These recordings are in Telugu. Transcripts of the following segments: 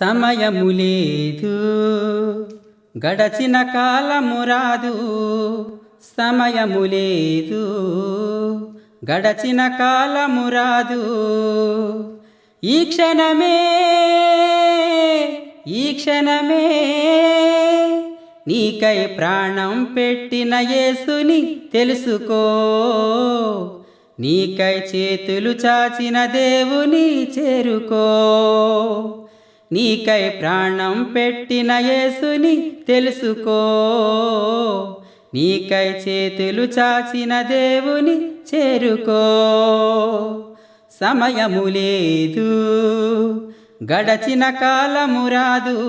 సమయము లేదు గడచిన కాలము రాదు సమయము లేదు గడచిన కాలము రాదు ఈ క్షణమే ఈ క్షణమే. నీకై ప్రాణం పెట్టిన యేసుని తెలుసుకో. నీకై చేతులు చాచిన దేవుని చేరుకో. నీకై ప్రాణం పెట్టిన యేసుని తెలుసుకో. నీకై చేతులు చాచిన దేవుని చేరుకో. సమయము లేదు గడచిన కాలము రాదు.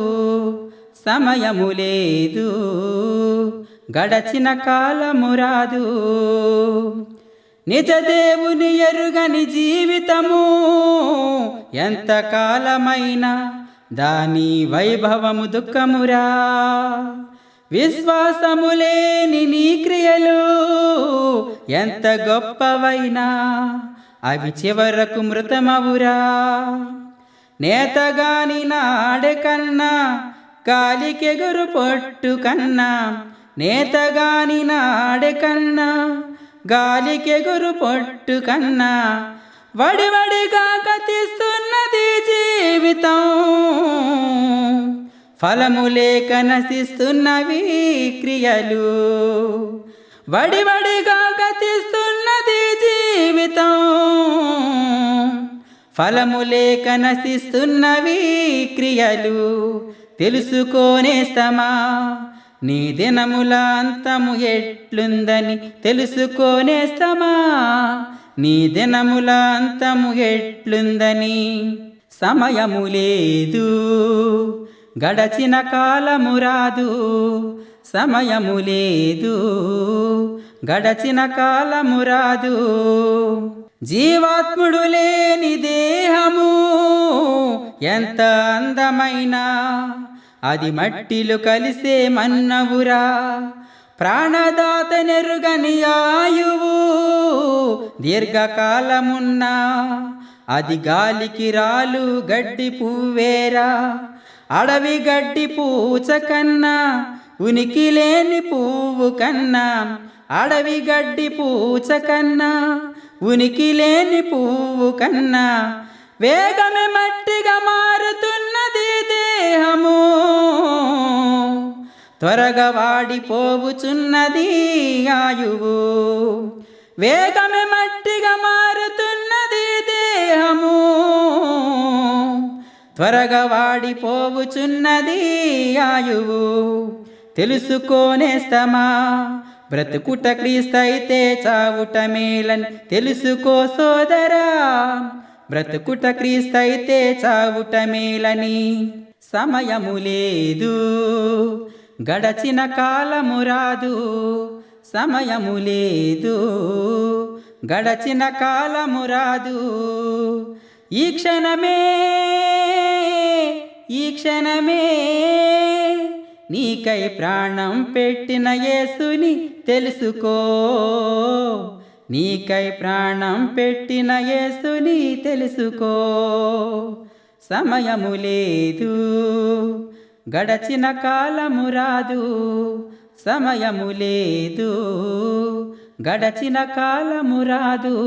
సమయము లేదు గడచిన కాలము రాదు. నిజ దేవుని ఎరుగని జీవితము ఎంతకాలమైనా దాని వైభవము దుఃఖమురా. విశ్వాసములేని నీ క్రియలు ఎంత గొప్పవైనా అవి చివరకు మృతమవురా. నేతగాని నాడే కన్నా గాలికెగురు పొట్టు కన్నా నేతగాని నాడే కన్నా గాలికెగురు పొట్టు కన్నా వడివడిగా కతిస్తూ జీవితం. ఫలము లేక నశిస్తున్నవి క్రియలు. వడివడిగా గతిస్తున్నది జీవితం. ఫలము లేక నశిస్తున్నవి క్రియలు. తెలుసుకోనేస్తమా నీ దినముల అంతము ఎట్లుందని తెలుసుకోనేస్తమా నీ దినముల అంతము ఎట్లుందని సమయము లేదు. గడచిన కాలము రాదు. సమయము లేదు. గడచిన కాలము రాదు. జీవాత్ముడు లేని దేహము ఎంత అందమైనా. అది మట్టిలో కలిసే మన్నవురా. ప్రాణదాత ఆయువు దీర్ఘకాలమున్నా అది గాలికి రాలు గడ్డి పువ్వేరా అడవి గడ్డి పూచ కన్నా ఉనికి లేని పువ్వు కన్నా అడవి గడ్డి పూచ కన్నా ఉనికి లేని పువ్వు కన్నా వేగమే మట్టిగా మా త్వరగా వాడిపోవుచున్నది ఆయువు వేగమే మట్టిగా మారుతున్నది దేహము. త్వరగా వాడిపోవుచున్నది ఆయువు తెలుసుకోనేస్తమా బ్రతుకుట క్రీస్తైతే చావుట మేలని తెలుసుకో సోదరా. బ్రతుకుట క్రీస్తైతే చావుట మేలని సమయము లేదు. గడచిన కాలము రాదు సమయము లేదు. గడచిన కాలము రాదు ఈ క్షణమే ఈ క్షణమే. నీకై ప్రాణం పెట్టిన యేసుని తెలుసుకో. నీకై ప్రాణం పెట్టిన యేసుని తెలుసుకో. సమయము లేదు. గడచిన కాలము రాదు సమయము లేదు. గడచిన కాలము రాదు.